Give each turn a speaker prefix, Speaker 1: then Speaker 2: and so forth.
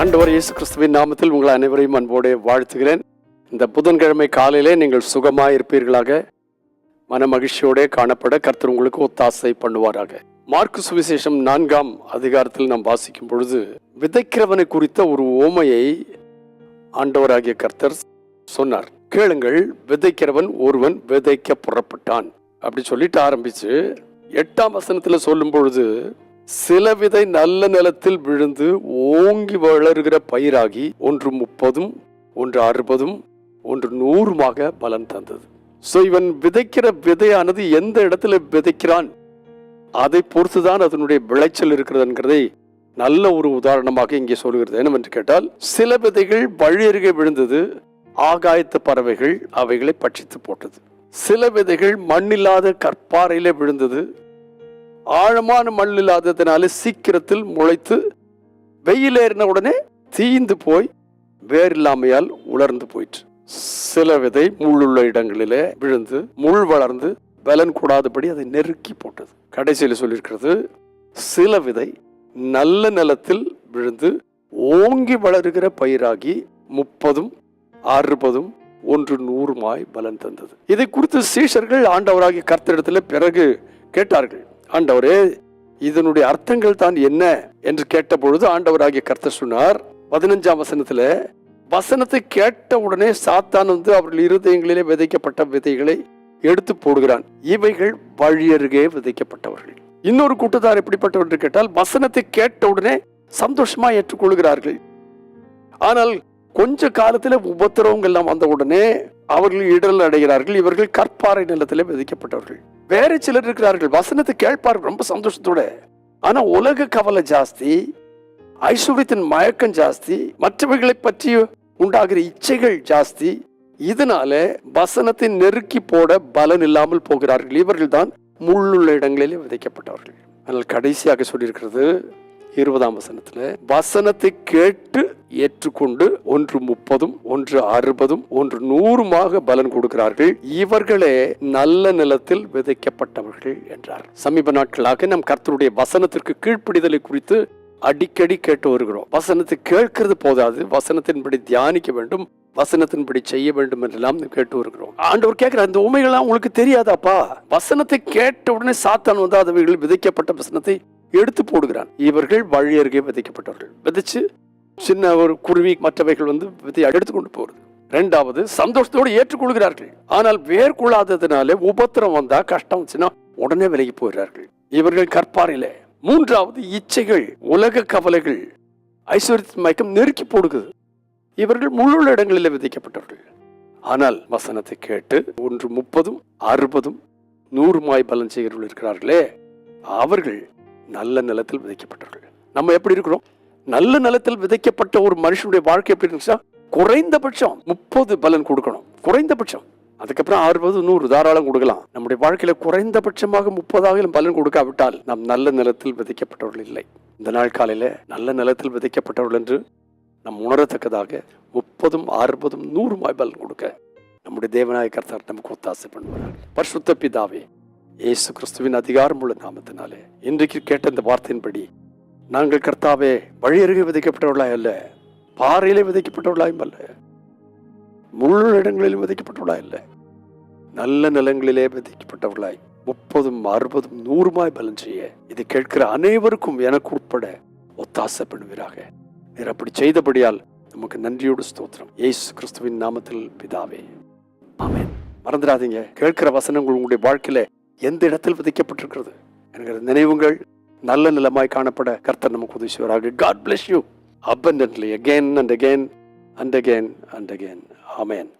Speaker 1: ஆண்டவர் இயேசு கிறிஸ்துவின் நாமத்தில் உங்கள் அனைவரையும் அன்போடு வாழ்த்துகிறேன். இந்த புதன்கிழமை காலையிலே நீங்கள் சுகமாக இருப்பீர்களாக மன மகிழ்ச்சியோட காணப்பட கர்த்தர் உங்களுக்கு ஒத்தாசை பண்ணுவாராக. மார்க்கு சுவிசேஷம் நான்காம் அதிகாரத்தில் நாம் வாசிக்கும் பொழுது விதைக்கிறவனை குறித்த ஒரு ஓமையை ஆண்டவராகிய கர்த்தர் சொன்னார். கேளுங்கள் விதைக்கிறவன் ஒருவன் விதைக்க புறப்பட்டான். அப்படி சொல்லிட்டு ஆரம்பிச்சு எட்டாம் வசனத்தில் சொல்லும் பொழுது சில விதை நல்ல நிலத்தில் விழுந்து ஓங்கி வளருகிற பயிராகி ஒன்று முப்பதும் ஒன்று அறுபதும் ஒன்று நூறுமாக பலன் தந்தது. ஸோ இவன் விதைக்கிற விதையானது எந்த இடத்துல விதைக்கிறான்? அதை பொறுத்துதான் அதனுடைய விளைச்சல் இருக்கிறதுங்கிறதை நல்ல ஒரு உதாரணமாக இங்கே சொல்கிறது. என்னவென்று கேட்டால் சில விதைகள் வழியருகே விழுந்தது ஆகாயத்து பறவைகள் அவைகளை பட்சித்து போட்டது. சில விதைகள் மண்ணில்லாத கற்பாறையிலே விழுந்தது ஆழமான மண் இல்லாததுனால சீக்கிரத்தில் முளைத்து வெயில் ஏறின உடனே தீந்து போய் வேர் இல்லாமையால் உலர்ந்து போயிற்று. சில விதை முள்ளுள்ள இடங்களிலே விழுந்து முள் வளர்ந்து பலன் கூடாதபடி அதை நெருக்கி போட்டது. கடைசியில் சொல்லியிருக்கிறது சில விதை நல்ல நிலத்தில் விழுந்து ஓங்கி வளருகிற பயிராகி முப்பதும் அறுபதும் ஒன்று நூறுமாய் பலன் தந்தது. இதை குறித்து சீஷர்கள் ஆண்டவராகி கர்த்தரிடத்தில் பிறகு கேட்டார்கள். ஆண்டவரே இதனுடைய அர்த்தங்கள் தான் என்ன என்று கேட்ட பொழுது ஆண்டவராகிய கர்த்தர் சொன்னார். பதினஞ்சாம் வசனத்துல வசனத்தை கேட்ட உடனே சாத்தான் வந்து அவர்கள் இருதயங்களிலே விதைக்கப்பட்ட விதைகளை எடுத்து போடுகிறான். இவைகள் வழியருகே விதைக்கப்பட்டவர்கள். இன்னொரு கூட்டத்தார் எப்படிப்பட்டவர் என்று கேட்டால் வசனத்தை கேட்ட உடனே சந்தோஷமா ஏற்றுக்கொள்கிறார்கள். ஆனால் கொஞ்ச காலத்துல உபத்திரவங்கள் எல்லாம் வந்த உடனே அவர்கள் இடல் அடைகிறார்கள். இவர்கள் கற்பாறை நிலத்திலே விதைக்கப்பட்டவர்கள். வேற சிலர் இருக்கிறார்கள். வசனத்தை கேட்பார்கள். ரொம்ப சந்தோஷத்தோட. ஆனா உலக கவலை ஜாஸ்தி. ஐஸ்வர்யத்தின் மயக்கம் ஜாஸ்தி. மற்றவைகளை பற்றி உண்டாகிற இச்சைகள் ஜாஸ்தி. இதனால வசனத்தை நெருக்கி போட பலன் இல்லாமல் போகிறார்கள். இவர்கள் தான் முள்ளுள்ள இடங்களிலே விதைக்கப்பட்டவர்கள். ஆனால் கடைசியாக சொல்லியிருக்கிறது இருபதாம் வசனத்துல வசனத்தை கேட்டு ஏற்றுக்கொண்டு ஒன்று முப்பதும் ஒன்று அறுபதும் ஒன்று நூறுமாக பலன் கொடுக்கிறார்கள். இவர்களே நல்ல நிலத்தில் விதைக்கப்பட்டவர்கள் என்றார். சமீப நாட்களாக நம் கர்த்தருடைய வசனத்திற்கு கீழ்ப்பிடிதலை குறித்து அடிக்கடி கேட்டு வருகிறோம். வசனத்தை கேட்கிறது போதாது வசனத்தின்படி தியானிக்க வேண்டும் வசனத்தின்படி செய்ய வேண்டும் என்றெல்லாம் கேட்டு வருகிறோம். ஆண்டவர் கேட்கிற அந்த உண்மைகள்லாம் உங்களுக்கு தெரியாதாப்பா? வசனத்தை கேட்ட உடனே சாத்தான் வந்து அவைகள் விதைக்கப்பட்ட வசனத்தை எடுத்து போடுகிறான். இவர்கள் வழி அருகே விதைக்கப்பட்டவர்கள். விதைச்சு சின்ன ஒரு குருவி மற்றவைகள் வந்து விதையை எடுத்துக்கொண்டு போறது. ரெண்டாவது சந்தோஷத்தோடு ஏற்றுக்கொள்கிறார்கள். ஆனால் வேர் கொள்ளாததுனால உபத்திரம் வந்தா கஷ்டம் வந்துச்சுன்னா உடனே விலகி போகிறார்கள் இவர்கள் கற்பாரிலே மூன்றாவது இச்சைகள் உலக கவலைகள் ஐஸ்வர்யத்தின் மயக்கம் நெருக்கி போடுகிறது. இவர்கள் முழு இடங்களில் விதைக்கப்பட்டவர்கள். ஆனால் வசனத்தை கேட்டு ஒன்று முப்பதும் அறுபதும் நூறுமாய் பலன் செய்கிறவர்கள் இருக்கிறார்களே. அவர்கள் நல்ல நிலத்தில் விதைக்கப்பட்டவர்கள். நம்ம எப்படி இருக்கிறோம்? நல்ல நிலத்தில் விதைக்கப்பட்ட ஒரு மனுஷனுடைய வாழ்க்கை எப்படி இருந்துச்சா குறைந்தபட்சம் முப்பது பலன் கொடுக்கணும். குறைந்தபட்சம். அதுக்கப்புறம் அறுபது நூறு தாராளம் கொடுக்கலாம். நம்முடைய வாழ்க்கையில குறைந்தபட்சமாக முப்பதாகிலும் பலன் கொடுக்காவிட்டால் நாம் நல்ல நிலத்தில் விதைக்கப்பட்டவர்கள் இல்லை. இந்த நாள் காலையில நல்ல நிலத்தில் விதைக்கப்பட்டவர்கள் என்று நம் உணரத்தக்கதாக முப்பதும் அறுபதும் நூறுமாய் பலன் கொடுக்க நம்முடைய தேவநாயகர் நமக்கு ஒத்தாசை பண்ணுவார்கள் பரிசுத்த பிதாவே இயேசு கிறிஸ்துவின் அதிகாரமுள்ள நாமத்தினாலே. இன்றைக்கு கேட்ட இந்த வார்த்தையின்படி நாங்கள் கர்த்தாவே வழியருகே விதைக்கப்பட்டவர்களாய் அல்ல பாறையிலே விதைக்கப்பட்டவர்களாயும் அல்ல முழு இடங்களிலும் விதைக்கப்பட்டவர்களாய் அல்ல நல்ல நிலங்களிலே விதைக்கப்பட்டவர்களாய் முப்பதும் அறுபதும் நூறுமாய் பலன் செய்ய இதை கேட்கிற அனைவருக்கும் எனக்கு உட்பட ஒத்தாசை பண்ணுவீராக நீர் அப்படி செய்தபடியால் நமக்கு நன்றியோடு ஸ்தோத்திரம். இயேசு கிறிஸ்துவின் நாமத்தில் பிதாவே. ஆமேன். மறந்துடாதீங்க. கேட்கிற வசனங்கள் உங்களுடைய வாழ்க்கையில எந்த இடத்தில் விதைக்கப்பட்டிருக்கிறது என்கிற நினைவுகள் நல்ல நிலமாய் காணப்பட கர்த்தர் நமக்கு உதவி God bless you abundantly again and again and again and again amen